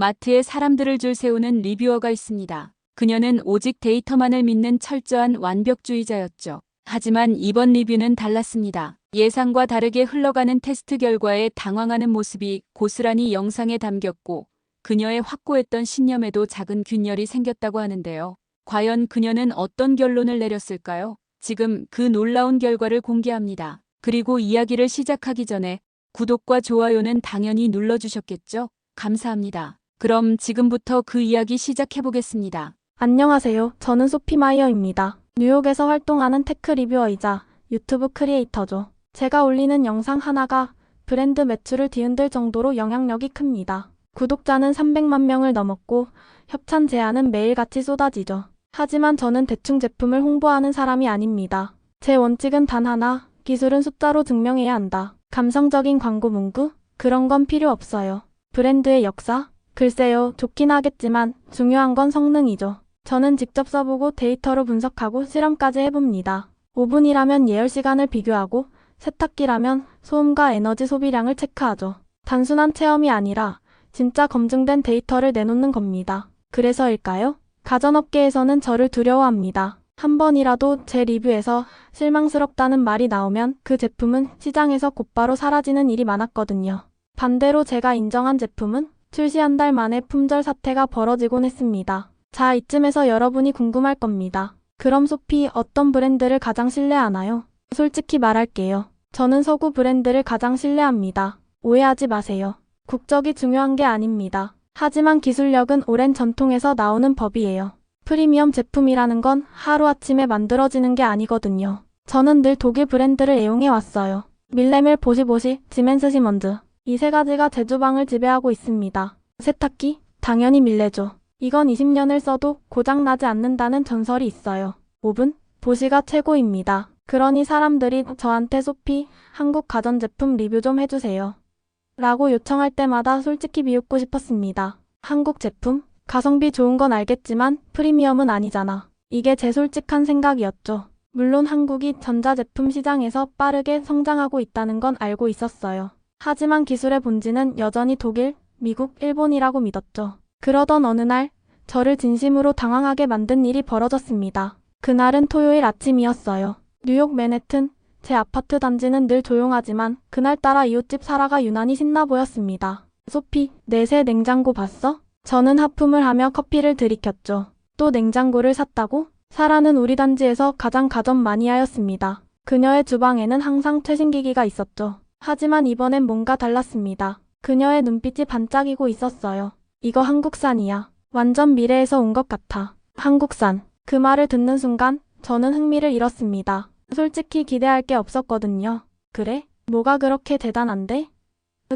마트에 사람들을 줄 세우는 리뷰어가 있습니다. 그녀는 오직 데이터만을 믿는 철저한 완벽주의자였죠. 하지만 이번 리뷰는 달랐습니다. 예상과 다르게 흘러가는 테스트 결과에 당황하는 모습이 고스란히 영상에 담겼고 그녀의 확고했던 신념에도 작은 균열이 생겼다고 하는데요. 과연 그녀는 어떤 결론을 내렸을까요? 지금 그 놀라운 결과를 공개합니다. 그리고 이야기를 시작하기 전에 구독과 좋아요는 당연히 눌러주셨겠죠? 감사합니다. 그럼 지금부터 그 이야기 시작해보겠습니다. 안녕하세요. 저는 소피 마이어입니다. 뉴욕에서 활동하는 테크 리뷰어이자 유튜브 크리에이터죠. 제가 올리는 영상 하나가 브랜드 매출을 뒤흔들 정도로 영향력이 큽니다. 구독자는 300만 명을 넘었고 협찬 제안은 매일같이 쏟아지죠. 하지만 저는 대충 제품을 홍보하는 사람이 아닙니다. 제 원칙은 단 하나, 기술은 숫자로 증명해야 한다. 감성적인 광고 문구? 그런 건 필요 없어요. 브랜드의 역사? 글쎄요, 좋긴 하겠지만 중요한 건 성능이죠. 저는 직접 써보고 데이터로 분석하고 실험까지 해봅니다. 오븐이라면 예열 시간을 비교하고 세탁기라면 소음과 에너지 소비량을 체크하죠. 단순한 체험이 아니라 진짜 검증된 데이터를 내놓는 겁니다. 그래서일까요? 가전업계에서는 저를 두려워합니다. 한 번이라도 제 리뷰에서 실망스럽다는 말이 나오면 그 제품은 시장에서 곧바로 사라지는 일이 많았거든요. 반대로 제가 인정한 제품은 출시 한 달 만에 품절 사태가 벌어지곤 했습니다. 자, 이쯤에서 여러분이 궁금할 겁니다. 그럼 소피 어떤 브랜드를 가장 신뢰하나요? 솔직히 말할게요. 저는 서구 브랜드를 가장 신뢰합니다. 오해하지 마세요. 국적이 중요한 게 아닙니다. 하지만 기술력은 오랜 전통에서 나오는 법이에요. 프리미엄 제품이라는 건 하루아침에 만들어지는 게 아니거든요. 저는 늘 독일 브랜드를 애용해 왔어요. 밀레멜 보시보시, 지멘스 시먼즈. 이 세 가지가 제 주방을 지배하고 있습니다. 세탁기? 당연히 밀레죠. 이건 20년을 써도 고장나지 않는다는 전설이 있어요. 오븐? 보시가 최고입니다. 그러니 사람들이 저한테 소피, 한국 가전제품 리뷰 좀 해주세요. 라고 요청할 때마다 솔직히 비웃고 싶었습니다. 한국 제품? 가성비 좋은 건 알겠지만 프리미엄은 아니잖아. 이게 제 솔직한 생각이었죠. 물론 한국이 전자제품 시장에서 빠르게 성장하고 있다는 건 알고 있었어요. 하지만 기술의 본질은 여전히 독일, 미국, 일본이라고 믿었죠. 그러던 어느 날, 저를 진심으로 당황하게 만든 일이 벌어졌습니다. 그날은 토요일 아침이었어요. 뉴욕 맨해튼, 제 아파트 단지는 늘 조용하지만 그날따라 이웃집 사라가 유난히 신나 보였습니다. 소피, 내 새 냉장고 봤어? 저는 하품을 하며 커피를 들이켰죠. 또 냉장고를 샀다고? 사라는 우리 단지에서 가장 가전 마니아였습니다. 그녀의 주방에는 항상 최신 기기가 있었죠. 하지만 이번엔 뭔가 달랐습니다. 그녀의 눈빛이 반짝이고 있었어요. 이거 한국산이야. 완전 미래에서 온 것 같아. 한국산. 그 말을 듣는 순간 저는 흥미를 잃었습니다. 솔직히 기대할 게 없었거든요. 그래? 뭐가 그렇게 대단한데?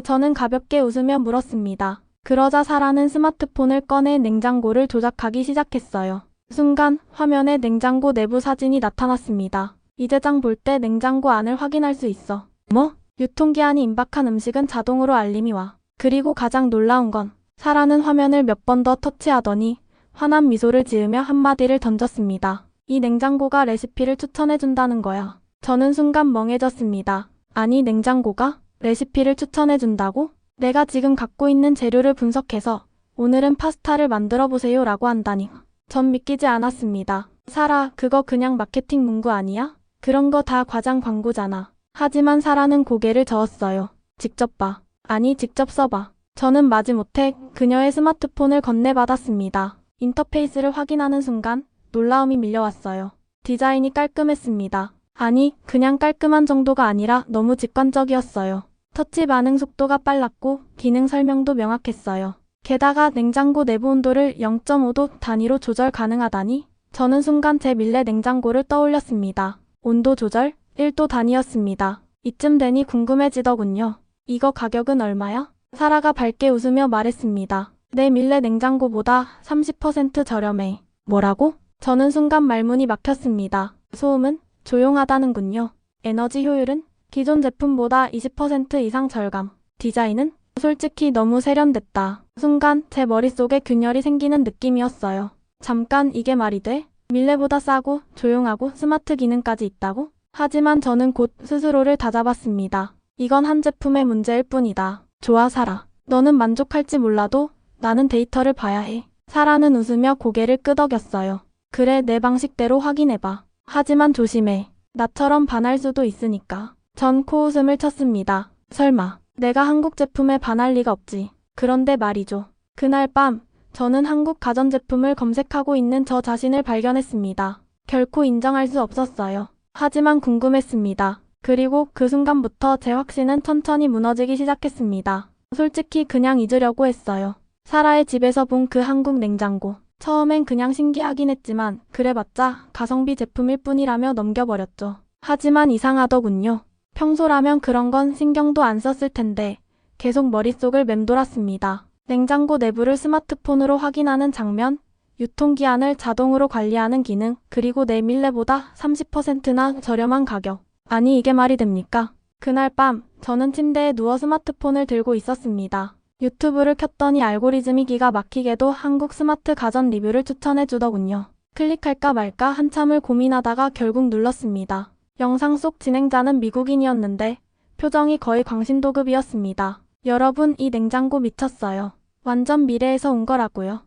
저는 가볍게 웃으며 물었습니다. 그러자 사라는 스마트폰을 꺼내 냉장고를 조작하기 시작했어요. 순간 화면에 냉장고 내부 사진이 나타났습니다. 이제 장 볼 때 냉장고 안을 확인할 수 있어. 뭐? 유통기한이 임박한 음식은 자동으로 알림이 와. 그리고 가장 놀라운 건 사라는 화면을 몇 번 더 터치하더니 환한 미소를 지으며 한마디를 던졌습니다. 이 냉장고가 레시피를 추천해준다는 거야. 저는 순간 멍해졌습니다. 아니, 냉장고가 레시피를 추천해준다고? 내가 지금 갖고 있는 재료를 분석해서 오늘은 파스타를 만들어 보세요 라고 한다니. 전 믿기지 않았습니다. 사라, 그거 그냥 마케팅 문구 아니야? 그런 거 다 과장 광고잖아. 하지만 사라는 고개를 저었어요. 직접 봐. 아니, 직접 써봐. 저는 마지못해 그녀의 스마트폰을 건네받았습니다. 인터페이스를 확인하는 순간 놀라움이 밀려왔어요. 디자인이 깔끔했습니다. 아니, 그냥 깔끔한 정도가 아니라 너무 직관적이었어요. 터치 반응 속도가 빨랐고 기능 설명도 명확했어요. 게다가 냉장고 내부 온도를 0.5도 단위로 조절 가능하다니 저는 순간 제 밀레 냉장고를 떠올렸습니다. 온도 조절 1도 단위였습니다. 이쯤 되니 궁금해지더군요. 이거 가격은 얼마야? 사라가 밝게 웃으며 말했습니다. 내 밀레 냉장고보다 30% 저렴해. 뭐라고? 저는 순간 말문이 막혔습니다. 소음은 조용하다는군요. 에너지 효율은 기존 제품보다 20% 이상 절감. 디자인은 솔직히 너무 세련됐다. 순간 제 머릿속에 균열이 생기는 느낌이었어요. 잠깐 이게 말이 돼? 밀레보다 싸고 조용하고 스마트 기능까지 있다고? 하지만 저는 곧 스스로를 다잡았습니다. 이건 한 제품의 문제일 뿐이다. 좋아 살아. 너는 만족할지 몰라도 나는 데이터를 봐야 해. 사라는 웃으며 고개를 끄덕였어요. 그래, 내 방식대로 확인해봐. 하지만 조심해. 나처럼 반할 수도 있으니까. 전 코웃음을 쳤습니다. 설마, 내가 한국 제품에 반할 리가 없지. 그런데 말이죠. 그날 밤, 저는 한국 가전제품을 검색하고 있는 저 자신을 발견했습니다. 결코 인정할 수 없었어요. 하지만 궁금했습니다. 그리고 그 순간부터 제 확신은 천천히 무너지기 시작했습니다. 솔직히 그냥 잊으려고 했어요. 사라의 집에서 본 그 한국 냉장고. 처음엔 그냥 신기하긴 했지만 그래봤자 가성비 제품일 뿐이라며 넘겨버렸죠. 하지만 이상하더군요. 평소라면 그런 건 신경도 안 썼을 텐데 계속 머릿속을 맴돌았습니다. 냉장고 내부를 스마트폰으로 확인하는 장면, 유통기한을 자동으로 관리하는 기능, 그리고 내 밀레보다 30%나 저렴한 가격. 아니 이게 말이 됩니까? 그날 밤 저는 침대에 누워 스마트폰을 들고 있었습니다. 유튜브를 켰더니 알고리즘이 기가 막히게도 한국 스마트 가전 리뷰를 추천해 주더군요. 클릭할까 말까 한참을 고민하다가 결국 눌렀습니다. 영상 속 진행자는 미국인이었는데 표정이 거의 광신도급이었습니다. 여러분 이 냉장고 미쳤어요. 완전 미래에서 온 거라고요.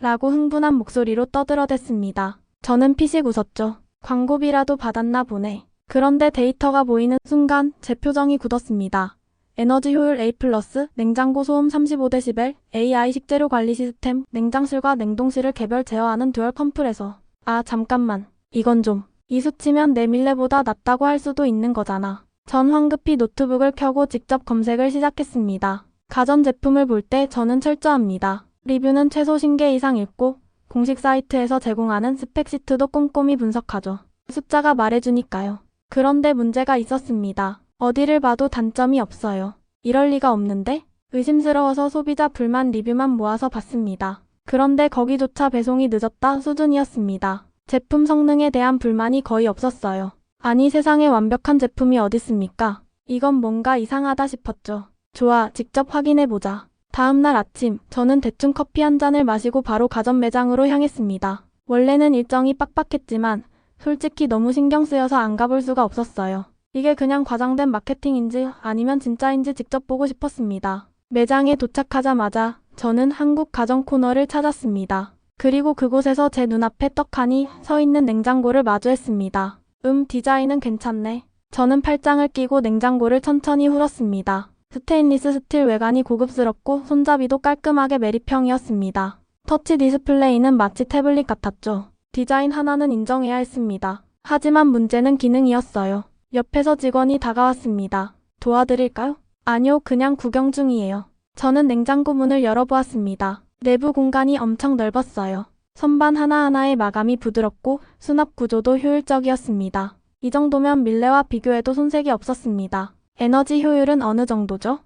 라고 흥분한 목소리로 떠들어댔습니다. 저는 피식 웃었죠. 광고비라도 받았나 보네. 그런데 데이터가 보이는 순간 제 표정이 굳었습니다. 에너지 효율 A+, 냉장고 소음 35dB, AI 식재료 관리 시스템, 냉장실과 냉동실을 개별 제어하는 듀얼 컴프레서. 아, 잠깐만. 이건 좀. 이 수치면 내 밀레보다 낫다고 할 수도 있는 거잖아. 전 황급히 노트북을 켜고 직접 검색을 시작했습니다. 가전제품을 볼 때 저는 철저합니다. 리뷰는 최소 5개 이상 읽고 공식 사이트에서 제공하는 스펙시트도 꼼꼼히 분석하죠. 숫자가 말해주니까요. 그런데 문제가 있었습니다. 어디를 봐도 단점이 없어요. 이럴 리가 없는데? 의심스러워서 소비자 불만 리뷰만 모아서 봤습니다. 그런데 거기조차 배송이 늦었다 수준이었습니다. 제품 성능에 대한 불만이 거의 없었어요. 아니 세상에 완벽한 제품이 어딨습니까? 이건 뭔가 이상하다 싶었죠. 좋아, 직접 확인해보자. 다음날 아침, 저는 대충 커피 한 잔을 마시고 바로 가전 매장으로 향했습니다. 원래는 일정이 빡빡했지만 솔직히 너무 신경 쓰여서 안 가볼 수가 없었어요. 이게 그냥 과장된 마케팅인지 아니면 진짜인지 직접 보고 싶었습니다. 매장에 도착하자마자 저는 한국 가전 코너를 찾았습니다. 그리고 그곳에서 제 눈앞에 떡하니 서 있는 냉장고를 마주했습니다. 음, 디자인은 괜찮네. 저는 팔짱을 끼고 냉장고를 천천히 hul었습니다. 스테인리스 스틸 외관이 고급스럽고 손잡이도 깔끔하게 메리평이었습니다. 터치 디스플레이는 마치 태블릿 같았죠. 디자인 하나는 인정해야 했습니다. 하지만 문제는 기능이었어요. 옆에서 직원이 다가왔습니다. 도와드릴까요? 아니요, 그냥 구경 중이에요. 저는 냉장고 문을 열어보았습니다. 내부 공간이 엄청 넓었어요. 선반 하나하나의 마감이 부드럽고 수납 구조도 효율적이었습니다. 이 정도면 밀레와 비교해도 손색이 없었습니다. 에너지 효율은 어느 정도죠?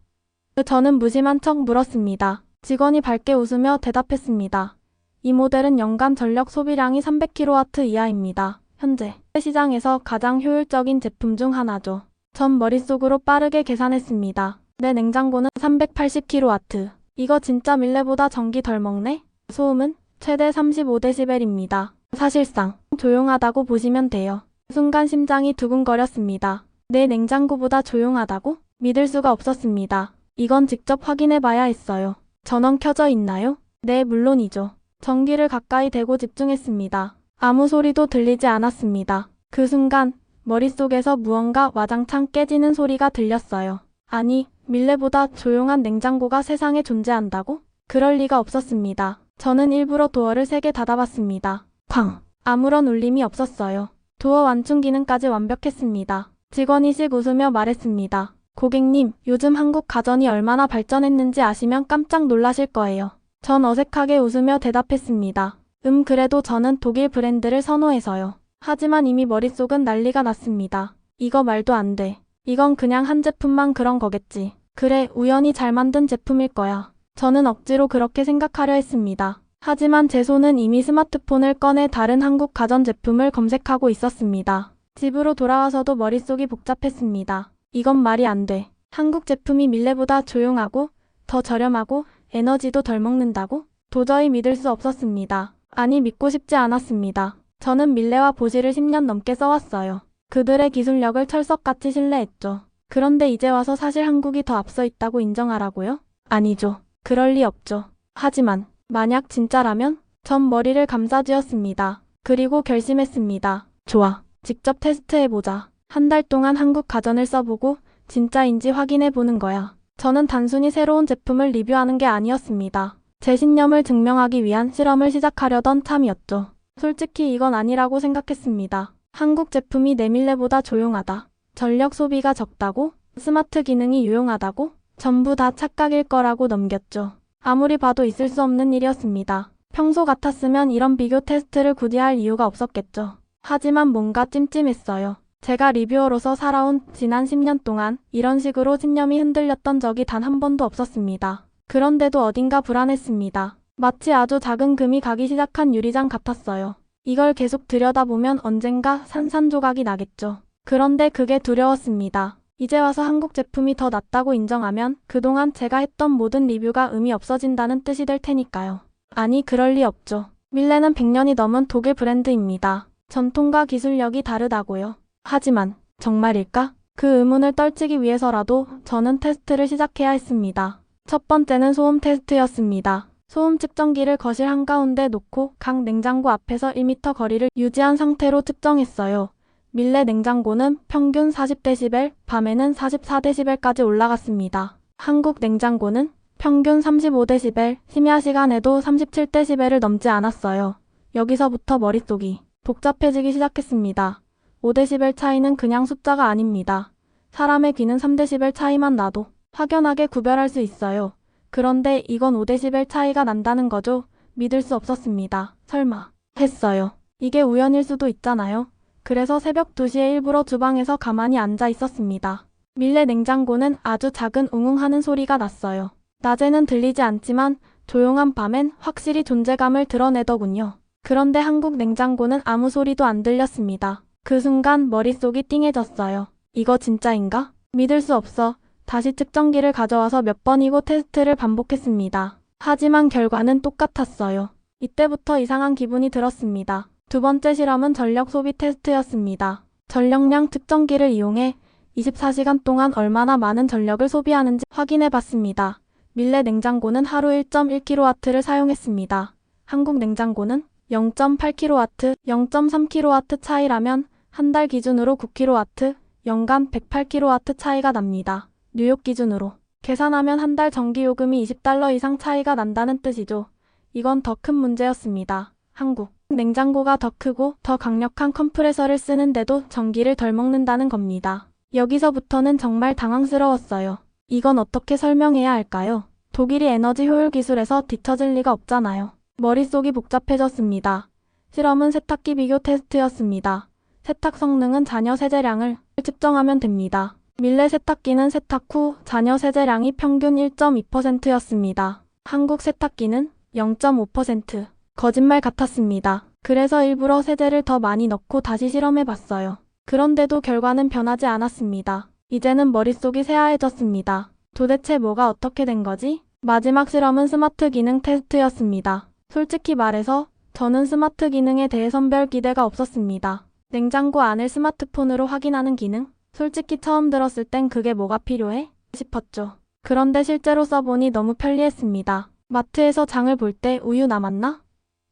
저는 무심한 척 물었습니다. 직원이 밝게 웃으며 대답했습니다. 이 모델은 연간 전력 소비량이 300kW 이하입니다. 현재 시장에서 가장 효율적인 제품 중 하나죠. 전 머릿속으로 빠르게 계산했습니다. 내 냉장고는 380kW. 이거 진짜 밀레보다 전기 덜 먹네? 소음은 최대 35dB입니다. 사실상 조용하다고 보시면 돼요. 순간 심장이 두근거렸습니다. 내 냉장고보다 조용하다고? 믿을 수가 없었습니다. 이건 직접 확인해 봐야 했어요. 전원 켜져 있나요? 네, 물론이죠. 전기를 가까이 대고 집중했습니다. 아무 소리도 들리지 않았습니다. 그 순간 머릿속에서 무언가 와장창 깨지는 소리가 들렸어요. 아니, 밀레보다 조용한 냉장고가 세상에 존재한다고? 그럴 리가 없었습니다. 저는 일부러 도어를 세개 닫아봤습니다. 쾅! 아무런 울림이 없었어요. 도어 완충 기능까지 완벽했습니다. 직원이 씩 웃으며 말했습니다. 고객님, 요즘 한국 가전이 얼마나 발전했는지 아시면 깜짝 놀라실 거예요. 전 어색하게 웃으며 대답했습니다. 음, 그래도 저는 독일 브랜드를 선호해서요. 하지만 이미 머릿속은 난리가 났습니다. 이거 말도 안 돼. 이건 그냥 한 제품만 그런 거겠지. 그래, 우연히 잘 만든 제품일 거야. 저는 억지로 그렇게 생각하려 했습니다. 하지만 제 손은 이미 스마트폰을 꺼내 다른 한국 가전 제품을 검색하고 있었습니다. 집으로 돌아와서도 머릿속이 복잡했습니다. 이건 말이 안 돼. 한국 제품이 밀레보다 조용하고 더 저렴하고 에너지도 덜 먹는다고? 도저히 믿을 수 없었습니다. 아니 믿고 싶지 않았습니다. 저는 밀레와 보시를 10년 넘게 써왔어요. 그들의 기술력을 철석같이 신뢰했죠. 그런데 이제 와서 사실 한국이 더 앞서 있다고 인정하라고요? 아니죠. 그럴 리 없죠. 하지만 만약 진짜라면 전 머리를 감싸쥐었습니다. 그리고 결심했습니다. 좋아. 직접 테스트해보자. 한 달 동안 한국 가전을 써보고 진짜인지 확인해보는 거야. 저는 단순히 새로운 제품을 리뷰하는 게 아니었습니다. 제 신념을 증명하기 위한 실험을 시작하려던 참이었죠. 솔직히 이건 아니라고 생각했습니다. 한국 제품이 내밀레보다 조용하다. 전력 소비가 적다고? 스마트 기능이 유용하다고? 전부 다 착각일 거라고 넘겼죠. 아무리 봐도 있을 수 없는 일이었습니다. 평소 같았으면 이런 비교 테스트를 굳이 할 이유가 없었겠죠. 하지만 뭔가 찜찜했어요. 제가 리뷰어로서 살아온 지난 10년 동안 이런 식으로 신념이 흔들렸던 적이 단 한 번도 없었습니다. 그런데도 어딘가 불안했습니다. 마치 아주 작은 금이 가기 시작한 유리장 같았어요. 이걸 계속 들여다보면 언젠가 산산조각이 나겠죠. 그런데 그게 두려웠습니다. 이제 와서 한국 제품이 더 낫다고 인정하면 그동안 제가 했던 모든 리뷰가 의미 없어진다는 뜻이 될 테니까요. 아니, 그럴 리 없죠. 밀레는 100년이 넘은 독일 브랜드입니다. 전통과 기술력이 다르다고요. 하지만, 정말일까? 그 의문을 떨치기 위해서라도 저는 테스트를 시작해야 했습니다. 첫 번째는 소음 테스트였습니다. 소음 측정기를 거실 한가운데 놓고 각 냉장고 앞에서 1m 거리를 유지한 상태로 측정했어요. 밀레 냉장고는 평균 40dB, 밤에는 44dB까지 올라갔습니다. 한국 냉장고는 평균 35dB, 심야 시간에도 37dB를 넘지 않았어요. 여기서부터 머릿속이 복잡해지기 시작했습니다. 5dB 차이는 그냥 숫자가 아닙니다. 사람의 귀는 3dB 차이만 나도 확연하게 구별할 수 있어요. 그런데 이건 5dB 차이가 난다는 거죠? 믿을 수 없었습니다. 설마. 했어요. 이게 우연일 수도 있잖아요. 그래서 새벽 2시에 일부러 주방에서 가만히 앉아 있었습니다. 밀레 냉장고는 아주 작은 웅웅하는 소리가 났어요. 낮에는 들리지 않지만 조용한 밤엔 확실히 존재감을 드러내더군요. 그런데 한국 냉장고는 아무 소리도 안 들렸습니다. 그 순간 머릿속이 띵해졌어요. 이거 진짜인가? 믿을 수 없어. 다시 측정기를 가져와서 몇 번이고 테스트를 반복했습니다. 하지만 결과는 똑같았어요. 이때부터 이상한 기분이 들었습니다. 두 번째 실험은 전력 소비 테스트였습니다. 전력량 측정기를 이용해 24시간 동안 얼마나 많은 전력을 소비하는지 확인해 봤습니다. 밀레 냉장고는 하루 1.1kW를 사용했습니다. 한국 냉장고는 0.8kW, 0.3kW 차이라면 한 달 기준으로 9kW, 연간 108kW 차이가 납니다. 뉴욕 기준으로. 계산하면 한 달 전기요금이 20달러 이상 차이가 난다는 뜻이죠. 이건 더 큰 문제였습니다. 한국. 냉장고가 더 크고 더 강력한 컴프레서를 쓰는데도 전기를 덜 먹는다는 겁니다. 여기서부터는 정말 당황스러웠어요. 이건 어떻게 설명해야 할까요? 독일이 에너지 효율 기술에서 뒤처질 리가 없잖아요. 머릿속이 복잡해졌습니다. 실험은 세탁기 비교 테스트였습니다. 세탁 성능은 잔여 세제량을 측정하면 됩니다. 밀레 세탁기는 세탁 후 잔여 세제량이 평균 1.2%였습니다. 한국 세탁기는 0.5%. 거짓말 같았습니다. 그래서 일부러 세제를 더 많이 넣고 다시 실험해 봤어요. 그런데도 결과는 변하지 않았습니다. 이제는 머릿속이 새하얘졌습니다. 도대체 뭐가 어떻게 된 거지? 마지막 실험은 스마트 기능 테스트였습니다. 솔직히 말해서 저는 스마트 기능에 대해 선 별 기대가 없었습니다. 냉장고 안을 스마트폰으로 확인하는 기능? 솔직히 처음 들었을 땐 그게 뭐가 필요해? 싶었죠. 그런데 실제로 써보니 너무 편리했습니다. 마트에서 장을 볼 때 우유 남았나?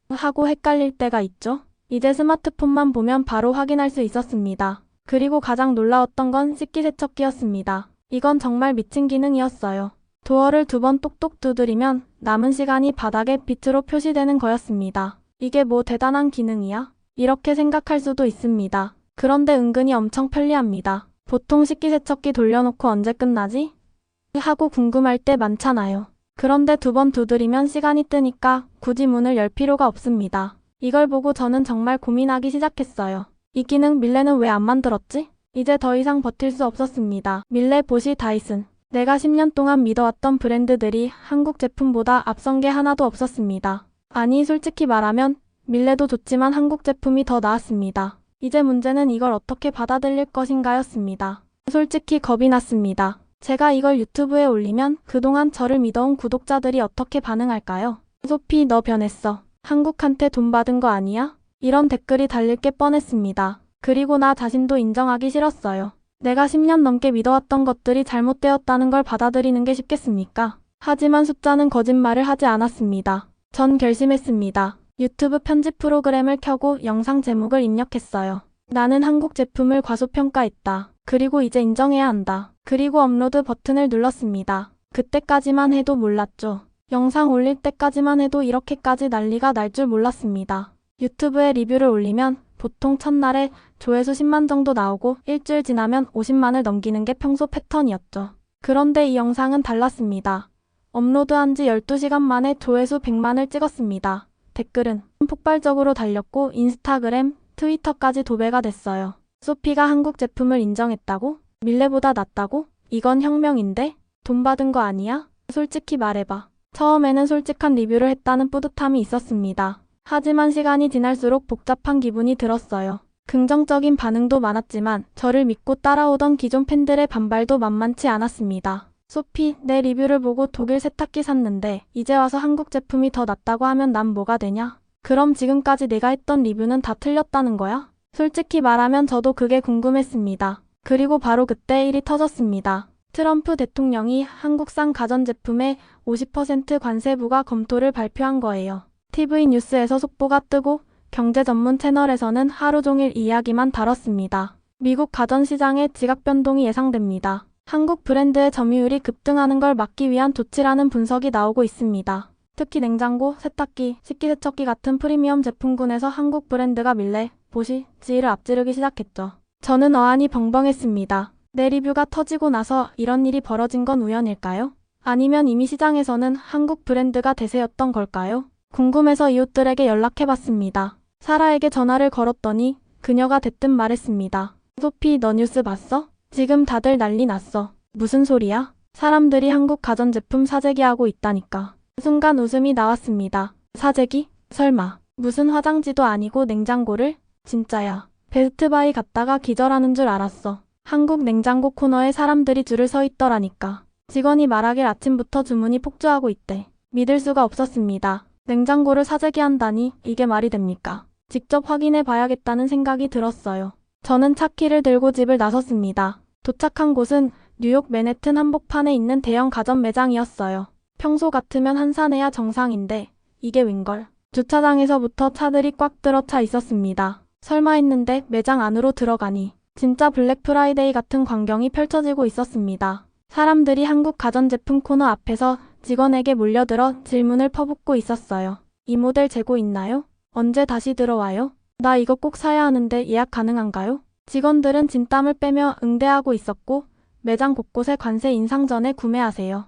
하고 헷갈릴 때가 있죠. 이제 스마트폰만 보면 바로 확인할 수 있었습니다. 그리고 가장 놀라웠던 건 식기세척기였습니다. 이건 정말 미친 기능이었어요. 도어를 두 번 똑똑 두드리면 남은 시간이 바닥에 빛으로 표시되는 거였습니다. 이게 뭐 대단한 기능이야? 이렇게 생각할 수도 있습니다. 그런데 은근히 엄청 편리합니다. 보통 식기세척기 돌려놓고 언제 끝나지? 하고 궁금할 때 많잖아요. 그런데 두 번 두드리면 시간이 뜨니까 굳이 문을 열 필요가 없습니다. 이걸 보고 저는 정말 고민하기 시작했어요. 이 기능 밀레는 왜 안 만들었지? 이제 더 이상 버틸 수 없었습니다. 밀레, 보시, 다이슨. 내가 10년 동안 믿어왔던 브랜드들이 한국 제품보다 앞선 게 하나도 없었습니다. 아니, 솔직히 말하면 밀레도 좋지만 한국 제품이 더 나았습니다. 이제 문제는 이걸 어떻게 받아들일 것인가였습니다. 솔직히 겁이 났습니다. 제가 이걸 유튜브에 올리면 그동안 저를 믿어온 구독자들이 어떻게 반응할까요? 소피 너 변했어. 한국한테 돈 받은 거 아니야? 이런 댓글이 달릴 게 뻔했습니다. 그리고 나 자신도 인정하기 싫었어요. 내가 10년 넘게 믿어왔던 것들이 잘못되었다는 걸 받아들이는 게 쉽겠습니까? 하지만 숫자는 거짓말을 하지 않았습니다. 전 결심했습니다. 유튜브 편집 프로그램을 켜고 영상 제목을 입력했어요. 나는 한국 제품을 과소평가했다. 그리고 이제 인정해야 한다. 그리고 업로드 버튼을 눌렀습니다. 그때까지만 해도 몰랐죠. 영상 올릴 때까지만 해도 이렇게까지 난리가 날 줄 몰랐습니다. 유튜브에 리뷰를 올리면 보통 첫날에 조회수 10만 정도 나오고 일주일 지나면 50만을 넘기는 게 평소 패턴이었죠. 그런데 이 영상은 달랐습니다. 업로드한 지 12시간 만에 조회수 100만을 찍었습니다. 댓글은 폭발적으로 달렸고 인스타그램, 트위터까지 도배가 됐어요. 소피가 한국 제품을 인정했다고? 밀레보다 낫다고? 이건 혁명인데? 돈 받은 거 아니야? 솔직히 말해봐. 처음에는 솔직한 리뷰를 했다는 뿌듯함이 있었습니다. 하지만 시간이 지날수록 복잡한 기분이 들었어요. 긍정적인 반응도 많았지만 저를 믿고 따라오던 기존 팬들의 반발도 만만치 않았습니다. 소피, 내 리뷰를 보고 독일 세탁기 샀는데 이제 와서 한국 제품이 더 낫다고 하면 난 뭐가 되냐? 그럼 지금까지 내가 했던 리뷰는 다 틀렸다는 거야? 솔직히 말하면 저도 그게 궁금했습니다. 그리고 바로 그때 일이 터졌습니다. 트럼프 대통령이 한국산 가전제품에 50% 관세 부과 검토를 발표한 거예요. TV 뉴스에서 속보가 뜨고 경제 전문 채널에서는 하루 종일 이야기만 다뤘습니다. 미국 가전 시장의 지각 변동이 예상됩니다. 한국 브랜드의 점유율이 급등하는 걸 막기 위한 조치라는 분석이 나오고 있습니다. 특히 냉장고, 세탁기, 식기세척기 같은 프리미엄 제품군에서 한국 브랜드가 밀레, 보시, 지를 앞지르기 시작했죠. 저는 어안이 벙벙했습니다. 내 리뷰가 터지고 나서 이런 일이 벌어진 건 우연일까요? 아니면 이미 시장에서는 한국 브랜드가 대세였던 걸까요? 궁금해서 이웃들에게 연락해봤습니다. 사라에게 전화를 걸었더니 그녀가 대뜸 말했습니다. 소피 너 뉴스 봤어? 지금 다들 난리 났어. 무슨 소리야? 사람들이 한국 가전제품 사재기하고 있다니까. 순간 웃음이 나왔습니다. 사재기? 설마. 무슨 화장지도 아니고 냉장고를? 진짜야. 베스트바이 갔다가 기절하는 줄 알았어. 한국 냉장고 코너에 사람들이 줄을 서 있더라니까. 직원이 말하길 아침부터 주문이 폭주하고 있대. 믿을 수가 없었습니다. 냉장고를 사재기한다니 이게 말이 됩니까? 직접 확인해 봐야겠다는 생각이 들었어요. 저는 차키를 들고 집을 나섰습니다. 도착한 곳은 뉴욕 맨해튼 한복판에 있는 대형 가전 매장이었어요. 평소 같으면 한산해야 정상인데 이게 웬걸. 주차장에서부터 차들이 꽉 들어 차 있었습니다. 설마 했는데 매장 안으로 들어가니 진짜 블랙 프라이데이 같은 광경이 펼쳐지고 있었습니다. 사람들이 한국 가전제품 코너 앞에서 직원에게 몰려들어 질문을 퍼붓고 있었어요. 이 모델 재고 있나요? 언제 다시 들어와요? 나 이거 꼭 사야 하는데 예약 가능한가요? 직원들은 진땀을 빼며 응대하고 있었고 매장 곳곳에 관세 인상 전에 구매하세요.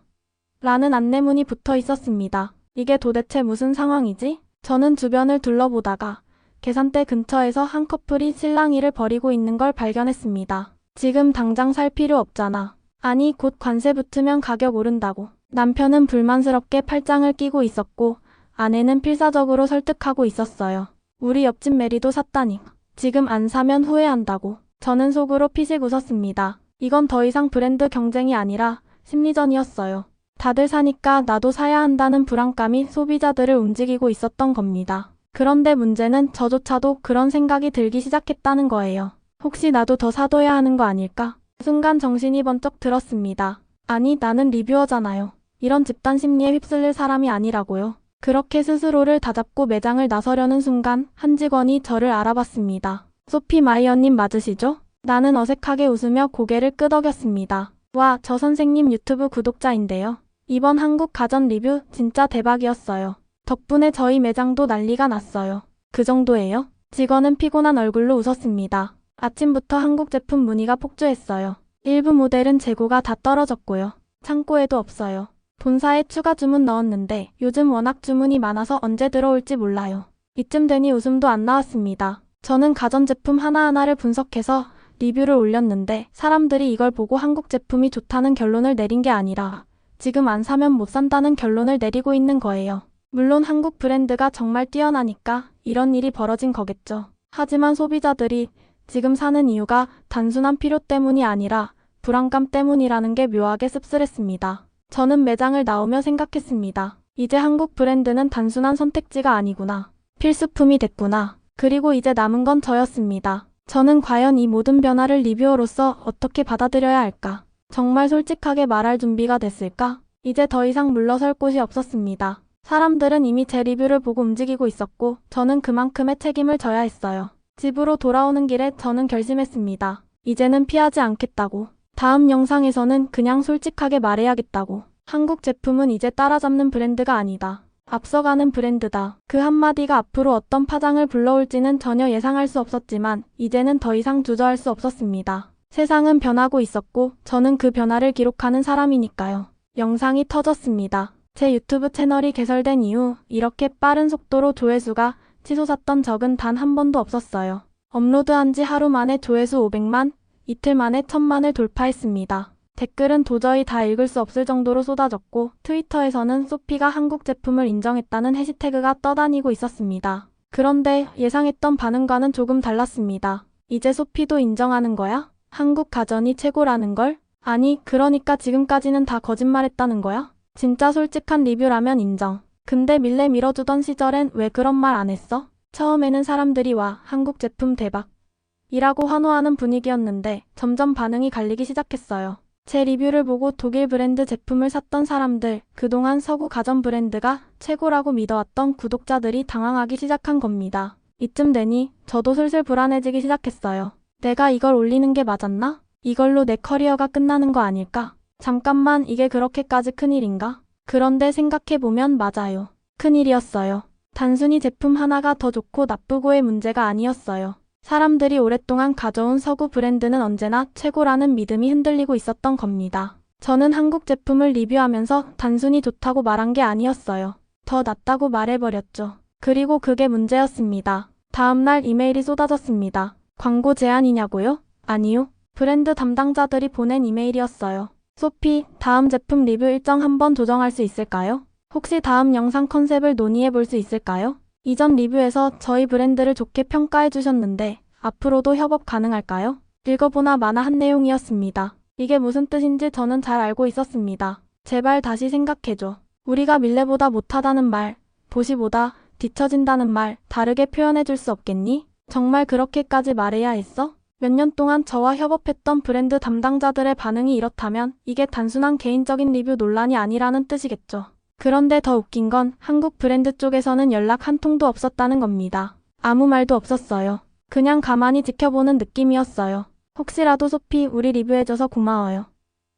라는 안내문이 붙어 있었습니다. 이게 도대체 무슨 상황이지? 저는 주변을 둘러보다가 계산대 근처에서 한 커플이 실랑이를 벌이고 있는 걸 발견했습니다. 지금 당장 살 필요 없잖아. 아니 곧 관세 붙으면 가격 오른다고. 남편은 불만스럽게 팔짱을 끼고 있었고 아내는 필사적으로 설득하고 있었어요. 우리 옆집 메리도 샀다니. 지금 안 사면 후회한다고. 저는 속으로 피식 웃었습니다. 이건 더 이상 브랜드 경쟁이 아니라 심리전이었어요. 다들 사니까 나도 사야 한다는 불안감이 소비자들을 움직이고 있었던 겁니다. 그런데 문제는 저조차도 그런 생각이 들기 시작했다는 거예요. 혹시 나도 더 사둬야 하는 거 아닐까? 순간 정신이 번쩍 들었습니다. 아니, 나는 리뷰어잖아요. 이런 집단 심리에 휩쓸릴 사람이 아니라고요. 그렇게 스스로를 다잡고 매장을 나서려는 순간 한 직원이 저를 알아봤습니다. 소피 마이어님 맞으시죠? 나는 어색하게 웃으며 고개를 끄덕였습니다. 와, 저 선생님 유튜브 구독자인데요. 이번 한국 가전 리뷰 진짜 대박이었어요. 덕분에 저희 매장도 난리가 났어요. 그 정도예요? 직원은 피곤한 얼굴로 웃었습니다. 아침부터 한국 제품 문의가 폭주했어요. 일부 모델은 재고가 다 떨어졌고요. 창고에도 없어요. 본사에 추가 주문 넣었는데 요즘 워낙 주문이 많아서 언제 들어올지 몰라요. 이쯤 되니 웃음도 안 나왔습니다. 저는 가전제품 하나하나를 분석해서 리뷰를 올렸는데 사람들이 이걸 보고 한국 제품이 좋다는 결론을 내린 게 아니라 지금 안 사면 못 산다는 결론을 내리고 있는 거예요. 물론 한국 브랜드가 정말 뛰어나니까 이런 일이 벌어진 거겠죠. 하지만 소비자들이 지금 사는 이유가 단순한 필요 때문이 아니라 불안감 때문이라는 게 묘하게 씁쓸했습니다. 저는 매장을 나오며 생각했습니다. 이제 한국 브랜드는 단순한 선택지가 아니구나. 필수품이 됐구나. 그리고 이제 남은 건 저였습니다. 저는 과연 이 모든 변화를 리뷰어로서 어떻게 받아들여야 할까? 정말 솔직하게 말할 준비가 됐을까? 이제 더 이상 물러설 곳이 없었습니다. 사람들은 이미 제 리뷰를 보고 움직이고 있었고 저는 그만큼의 책임을 져야 했어요. 집으로 돌아오는 길에 저는 결심했습니다. 이제는 피하지 않겠다고. 다음 영상에서는 그냥 솔직하게 말해야겠다고. 한국 제품은 이제 따라잡는 브랜드가 아니다. 앞서가는 브랜드다. 그 한마디가 앞으로 어떤 파장을 불러올지는 전혀 예상할 수 없었지만 이제는 더 이상 주저할 수 없었습니다. 세상은 변하고 있었고 저는 그 변화를 기록하는 사람이니까요. 영상이 터졌습니다. 제 유튜브 채널이 개설된 이후 이렇게 빠른 속도로 조회수가 치솟았던 적은 단 한 번도 없었어요. 업로드한 지 하루 만에 조회수 500만, 이틀 만에 1000만을 돌파했습니다. 댓글은 도저히 다 읽을 수 없을 정도로 쏟아졌고 트위터에서는 소피가 한국 제품을 인정했다는 해시태그가 떠다니고 있었습니다. 그런데 예상했던 반응과는 조금 달랐습니다. 이제 소피도 인정하는 거야? 한국 가전이 최고라는 걸? 아니, 그러니까 지금까지는 다 거짓말했다는 거야? 진짜 솔직한 리뷰라면 인정. 근데 밀레 밀어주던 시절엔 왜 그런 말 안 했어? 처음에는 사람들이 와, 한국 제품 대박. 이라고 환호하는 분위기였는데 점점 반응이 갈리기 시작했어요. 제 리뷰를 보고 독일 브랜드 제품을 샀던 사람들, 그동안 서구 가전 브랜드가 최고라고 믿어왔던 구독자들이 당황하기 시작한 겁니다. 이쯤 되니 저도 슬슬 불안해지기 시작했어요. 내가 이걸 올리는 게 맞았나? 이걸로 내 커리어가 끝나는 거 아닐까? 잠깐만 이게 그렇게까지 큰일인가? 그런데 생각해보면 맞아요. 큰일이었어요. 단순히 제품 하나가 더 좋고 나쁘고의 문제가 아니었어요. 사람들이 오랫동안 가져온 서구 브랜드는 언제나 최고라는 믿음이 흔들리고 있었던 겁니다. 저는 한국 제품을 리뷰하면서 단순히 좋다고 말한 게 아니었어요. 더 낫다고 말해버렸죠. 그리고 그게 문제였습니다. 다음날 이메일이 쏟아졌습니다. 광고 제안이냐고요? 아니요. 브랜드 담당자들이 보낸 이메일이었어요. 소피, 다음 제품 리뷰 일정 한번 조정할 수 있을까요? 혹시 다음 영상 컨셉을 논의해 볼 수 있을까요? 이전 리뷰에서 저희 브랜드를 좋게 평가해 주셨는데 앞으로도 협업 가능할까요? 읽어보나 마나 한 내용이었습니다. 이게 무슨 뜻인지 저는 잘 알고 있었습니다. 제발 다시 생각해줘. 우리가 밀레보다 못하다는 말, 보시보다 뒤처진다는 말 다르게 표현해 줄 수 없겠니? 정말 그렇게까지 말해야 했어? 몇 년 동안 저와 협업했던 브랜드 담당자들의 반응이 이렇다면 이게 단순한 개인적인 리뷰 논란이 아니라는 뜻이겠죠. 그런데 더 웃긴 건 한국 브랜드 쪽에서는 연락 한 통도 없었다는 겁니다. 아무 말도 없었어요. 그냥 가만히 지켜보는 느낌이었어요. 혹시라도 소피 우리 리뷰해줘서 고마워요.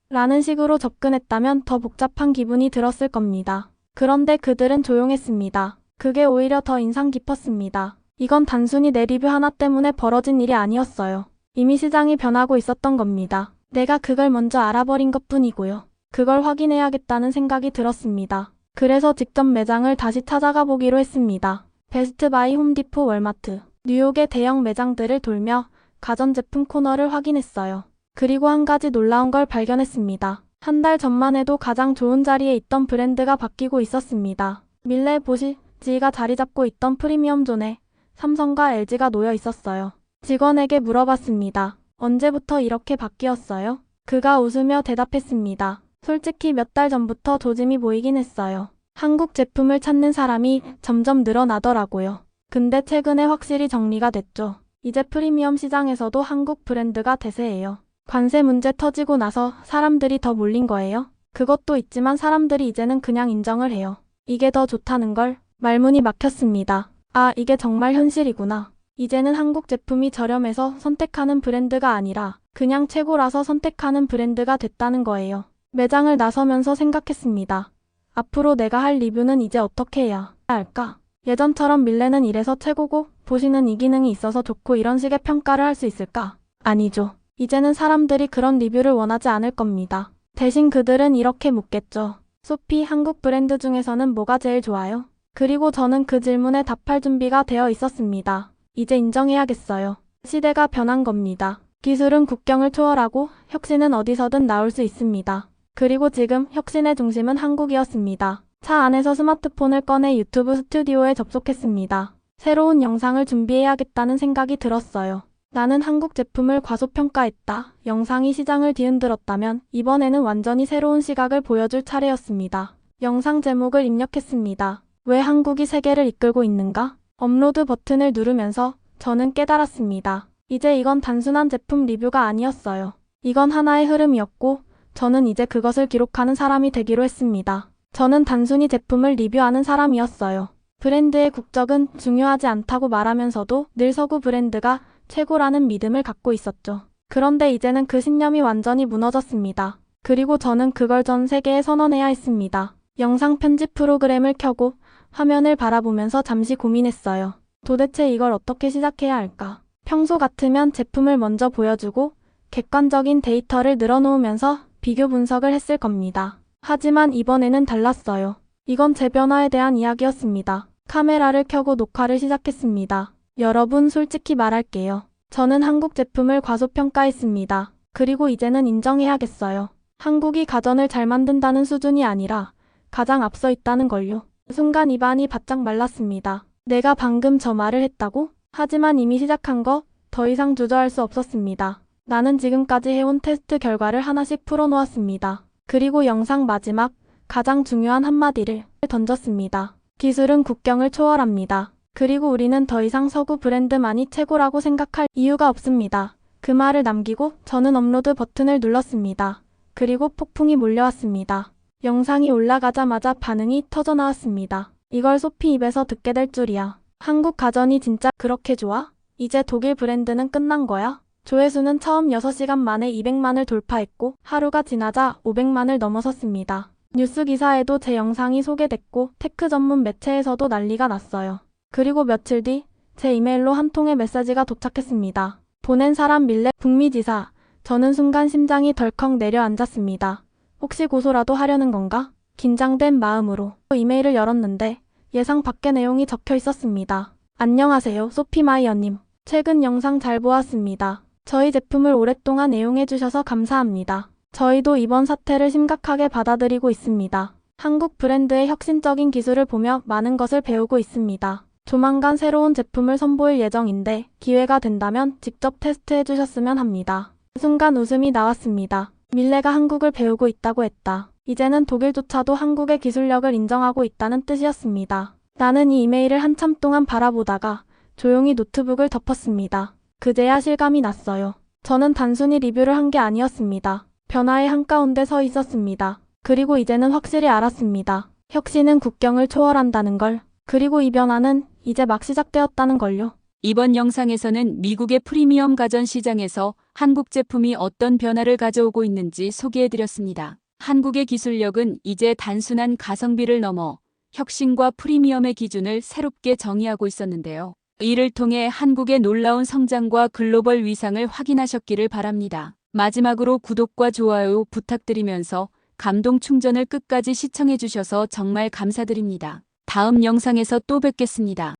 라는 식으로 접근했다면 더 복잡한 기분이 들었을 겁니다. 그런데 그들은 조용했습니다. 그게 오히려 더 인상 깊었습니다. 이건 단순히 내 리뷰 하나 때문에 벌어진 일이 아니었어요. 이미 시장이 변하고 있었던 겁니다. 내가 그걸 먼저 알아버린 것 뿐이고요. 그걸 확인해야겠다는 생각이 들었습니다. 그래서 직접 매장을 다시 찾아가 보기로 했습니다. 베스트바이 홈디포 월마트, 뉴욕의 대형 매장들을 돌며 가전제품 코너를 확인했어요. 그리고 한 가지 놀라운 걸 발견했습니다. 한 달 전만 해도 가장 좋은 자리에 있던 브랜드가 바뀌고 있었습니다. 밀레 보시, 지가 자리 잡고 있던 프리미엄 존에 삼성과 LG가 놓여 있었어요. 직원에게 물어봤습니다. 언제부터 이렇게 바뀌었어요? 그가 웃으며 대답했습니다. 솔직히 몇 달 전부터 조짐이 보이긴 했어요. 한국 제품을 찾는 사람이 점점 늘어나더라고요. 근데 최근에 확실히 정리가 됐죠. 이제 프리미엄 시장에서도 한국 브랜드가 대세예요. 관세 문제 터지고 나서 사람들이 더 몰린 거예요. 그것도 있지만 사람들이 이제는 그냥 인정을 해요. 이게 더 좋다는 걸 말문이 막혔습니다. 아, 이게 정말 현실이구나. 이제는 한국 제품이 저렴해서 선택하는 브랜드가 아니라 그냥 최고라서 선택하는 브랜드가 됐다는 거예요. 매장을 나서면서 생각했습니다. 앞으로 내가 할 리뷰는 이제 어떻게 해야 할까? 예전처럼 밀레는 이래서 최고고 보시는 이 기능이 있어서 좋고 이런 식의 평가를 할 수 있을까? 아니죠. 이제는 사람들이 그런 리뷰를 원하지 않을 겁니다. 대신 그들은 이렇게 묻겠죠. 소피 한국 브랜드 중에서는 뭐가 제일 좋아요? 그리고 저는 그 질문에 답할 준비가 되어 있었습니다. 이제 인정해야겠어요. 시대가 변한 겁니다. 기술은 국경을 초월하고 혁신은 어디서든 나올 수 있습니다. 그리고 지금 혁신의 중심은 한국이었습니다. 차 안에서 스마트폰을 꺼내 유튜브 스튜디오에 접속했습니다. 새로운 영상을 준비해야겠다는 생각이 들었어요. 나는 한국 제품을 과소평가했다. 영상이 시장을 뒤흔들었다면 이번에는 완전히 새로운 시각을 보여줄 차례였습니다. 영상 제목을 입력했습니다. 왜 한국이 세계를 이끌고 있는가? 업로드 버튼을 누르면서 저는 깨달았습니다. 이제 이건 단순한 제품 리뷰가 아니었어요. 이건 하나의 흐름이었고 저는 이제 그것을 기록하는 사람이 되기로 했습니다. 저는 단순히 제품을 리뷰하는 사람이었어요. 브랜드의 국적은 중요하지 않다고 말하면서도 늘 서구 브랜드가 최고라는 믿음을 갖고 있었죠. 그런데 이제는 그 신념이 완전히 무너졌습니다. 그리고 저는 그걸 전 세계에 선언해야 했습니다. 영상 편집 프로그램을 켜고 화면을 바라보면서 잠시 고민했어요. 도대체 이걸 어떻게 시작해야 할까? 평소 같으면 제품을 먼저 보여주고 객관적인 데이터를 늘어놓으면서 비교 분석을 했을 겁니다. 하지만 이번에는 달랐어요. 이건 제 변화에 대한 이야기였습니다. 카메라를 켜고 녹화를 시작했습니다. 여러분 솔직히 말할게요. 저는 한국 제품을 과소평가했습니다. 그리고 이제는 인정해야겠어요. 한국이 가전을 잘 만든다는 수준이 아니라 가장 앞서 있다는 걸요. 순간 입안이 바짝 말랐습니다. 내가 방금 저 말을 했다고? 하지만 이미 시작한 거 더 이상 주저할 수 없었습니다. 나는 지금까지 해온 테스트 결과를 하나씩 풀어놓았습니다. 그리고 영상 마지막 가장 중요한 한마디를 던졌습니다. 기술은 국경을 초월합니다. 그리고 우리는 더 이상 서구 브랜드만이 최고라고 생각할 이유가 없습니다. 그 말을 남기고 저는 업로드 버튼을 눌렀습니다. 그리고 폭풍이 몰려왔습니다. 영상이 올라가자마자 반응이 터져 나왔습니다. 이걸 소피 입에서 듣게 될 줄이야. 한국 가전이 진짜 그렇게 좋아? 이제 독일 브랜드는 끝난 거야? 조회수는 처음 6시간 만에 200만을 돌파했고 하루가 지나자 500만을 넘어섰습니다. 뉴스 기사에도 제 영상이 소개됐고 테크 전문 매체에서도 난리가 났어요. 그리고 며칠 뒤 제 이메일로 한 통의 메시지가 도착했습니다. 보낸 사람 밀레 북미지사. 저는 순간 심장이 덜컥 내려앉았습니다. 혹시 고소라도 하려는 건가? 긴장된 마음으로 이메일을 열었는데 예상 밖의 내용이 적혀 있었습니다. 안녕하세요, 소피마이어님. 최근 영상 잘 보았습니다. 저희 제품을 오랫동안 애용해주셔서 감사합니다. 저희도 이번 사태를 심각하게 받아들이고 있습니다. 한국 브랜드의 혁신적인 기술을 보며 많은 것을 배우고 있습니다. 조만간 새로운 제품을 선보일 예정인데 기회가 된다면 직접 테스트해 주셨으면 합니다. 순간 웃음이 나왔습니다. 밀레가 한국을 배우고 있다고 했다. 이제는 독일조차도 한국의 기술력을 인정하고 있다는 뜻이었습니다. 나는 이 이메일을 한참 동안 바라보다가 조용히 노트북을 덮었습니다. 그제야 실감이 났어요. 저는 단순히 리뷰를 한 게 아니었습니다. 변화의 한가운데 서 있었습니다. 그리고 이제는 확실히 알았습니다. 혁신은 국경을 초월한다는 걸. 그리고 이 변화는 이제 막 시작되었다는 걸요. 이번 영상에서는 미국의 프리미엄 가전 시장에서 한국 제품이 어떤 변화를 가져오고 있는지 소개해드렸습니다. 한국의 기술력은 이제 단순한 가성비를 넘어 혁신과 프리미엄의 기준을 새롭게 정의하고 있었는데요. 이를 통해 한국의 놀라운 성장과 글로벌 위상을 확인하셨기를 바랍니다. 마지막으로 구독과 좋아요 부탁드리면서 감동 충전을 끝까지 시청해주셔서 정말 감사드립니다. 다음 영상에서 또 뵙겠습니다.